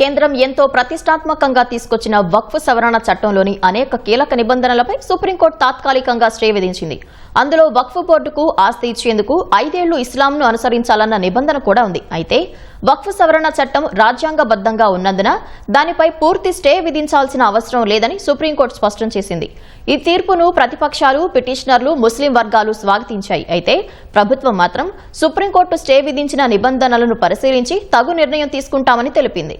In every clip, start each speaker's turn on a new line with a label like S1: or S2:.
S1: కేంద్రం ఎంతో ప్రతిష్టాత్మకంగా తీసుకొచ్చిన వక్ఫ్ సవరణ చట్టంలోని అనేక కీలక నిబంధనలపై సుప్రీంకోర్టు తాత్కాలికంగా స్టే విధించింది. అందులో వక్ఫ్ బోర్డుకు ఆస్తి ఇచ్చేందుకు ఐదేళ్ళు ఇస్లాంను అనుసరించాలన్న నిబంధన కూడా ఉంది. అయితే వక్ఫ్ సవరణ చట్టం రాజ్యాంగబద్దంగా ఉన్నందున దానిపై పూర్తి స్టే విధించాల్సిన అవసరం లేదని సుప్రీంకోర్టు స్పష్టం చేసింది. ఈ తీర్పును ప్రతిపక్షాలు పిటిషనర్లు ముస్లిం వర్గాలు స్వాగతించాయి. అయితే ప్రభుత్వం మాత్రం సుప్రీంకోర్టు స్టే విధించిన నిబంధనలను పరిశీలించి తగు నిర్ణయం తీసుకుంటామని తెలిపింది.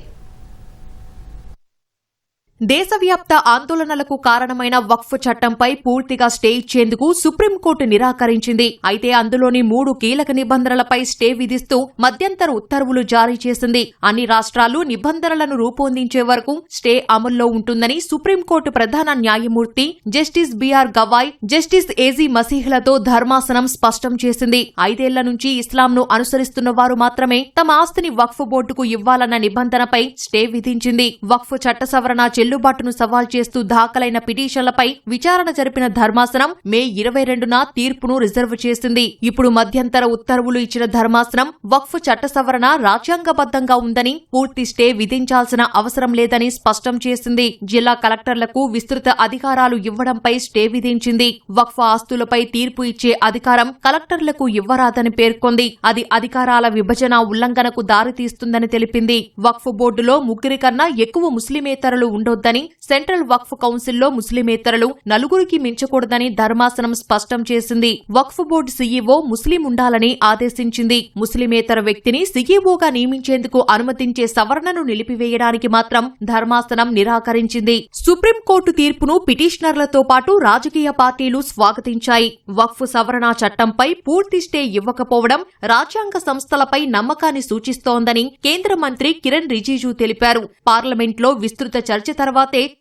S2: దేశవ్యాప్త ఆందోళనలకు కారణమైన వక్ఫ్ చట్టంపై పూర్తిగా స్టే ఇచ్చేందుకు సుప్రీంకోర్టు నిరాకరించింది. అయితే అందులోని మూడు కీలక నిబంధనలపై స్టే విధిస్తూ మధ్యంతర ఉత్తర్వులు జారీ చేసింది. అన్ని రాష్ట్రాలు నిబంధనలను రూపొందించే వరకు స్టే అమల్లో ఉంటుందని సుప్రీంకోర్టు ప్రధాన న్యాయమూర్తి justice BR Gavai justice AG మసీహ్లతో ధర్మాసనం స్పష్టం చేసింది. ఐదేళ్ళ నుంచి ఇస్లాంను అనుసరిస్తున్న వారు మాత్రమే తమ ఆస్తిని వక్ఫ్ బోర్డుకు ఇవ్వాలన్న నిబంధనపై స్టే విధించింది. వక్ఫ్ చట్ట సవరణ చెల్లుబాటును సవాల్ చేస్తూ దాఖలైన పిటిషన్లపై విచారణ జరిపిన ధర్మాసనం మే ఇరవై రెండున తీర్పును రిజర్వ్ చేసింది. ఇప్పుడు మధ్యంతర ఉత్తర్వులు ఇచ్చిన ధర్మాసనం వక్ఫ్ చట్ట సవరణ రాజ్యాంగబద్దంగా ఉందని పూర్తి స్టే విధించాల్సిన అవసరం లేదని స్పష్టం చేసింది. జిల్లా కలెక్టర్లకు విస్తృత అధికారాలు ఇవ్వడంపై స్టే విధించింది. వక్ఫ్ ఆస్తులపై తీర్పు ఇచ్చే అధికారం కలెక్టర్లకు ఇవ్వరాదని పేర్కొంది. అది అధికారాల విభజన ఉల్లంఘనకు దారితీస్తుందని తెలిపింది. వక్ఫ్ బోర్డులో ముగ్గురి కన్నా ఎక్కువ ముస్లిమేతరులు ఉండొద్దని సెంట్రల్ వక్ఫ్ కౌన్సిల్లో ముస్లిమేతరులు నలుగురికి మించకూడదని ధర్మాసనం స్పష్టం చేసింది. వక్ఫ్ బోర్డు సీఈఓ ముస్లిం ఉండాలని ఆదేశించింది. ముస్లిమేతర వ్యక్తిని సీఈఓగా నియమించేందుకు అనుమతించే సవరణను నిలిపివేయడానికి మాత్రం ధర్మాసనం నిరాకరించింది. సుప్రీంకోర్టు తీర్పును పిటిషనర్లతో పాటు రాజకీయ పార్టీలు స్వాగతించాయి. వక్ఫ్ సవరణ చట్టంపై పూర్తి స్టే ఇవ్వకపోవడం రాజ్యాంగ సంస్థలపై నమ్మకాన్ని సూచిస్తోందని కేంద్ర మంత్రి కిరణ్ రిజిజు తెలిపారు. పార్లమెంట్లో విస్తృత చర్చ తర్వాతే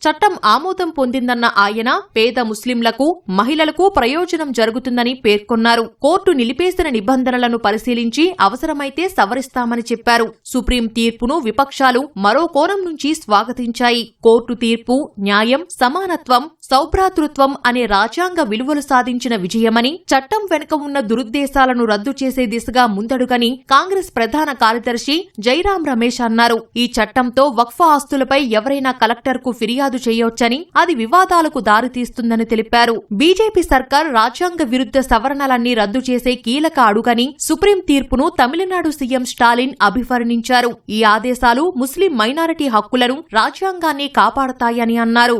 S2: చట్టం ఆమోదం పొందిందన్న ఆయన పేద ముస్లింలకు మహిళలకు ప్రయోజనం జరుగుతుందని పేర్కొన్నారు. కోర్టు నిలిపేసిన నిబంధనలను పరిశీలించి అవసరమైతే సవరిస్తామని చెప్పారు. సుప్రీం తీర్పును విపక్షాలు మరో కోణం నుంచి స్వాగతించాయి. కోర్టు తీర్పు న్యాయం సమానత్వం సౌభ్రాతృత్వం అనే రాజ్యాంగ విలువలు సాధించిన విజయమని చట్టం వెనుక ఉన్న దురుద్దేశాలను రద్దు చేసే దిశగా ముందడుగని కాంగ్రెస్ ప్రధాన కార్యదర్శి జైరాం రమేష్ అన్నారు. ఈ చట్టంతో వక్ఫా ఆస్తులపై ఎవరైనా కలెక్టర్ కు ఫిర్యాదు చేయొచ్చని అది వివాదాలకు దారితీస్తుందని తెలిపారు. బీజేపీ సర్కార్ రాజ్యాంగ విరుద్ధ సవరణలన్నీ రద్దు చేసే కీలక అడుగని సుప్రీం తీర్పును తమిళనాడు సీఎం స్టాలిన్ అభివర్ణించారు. ఈ ఆదేశాలు ముస్లిం మైనారిటీ హక్కులను రాజ్యాంగాన్ని కాపాడతాయని అన్నారు.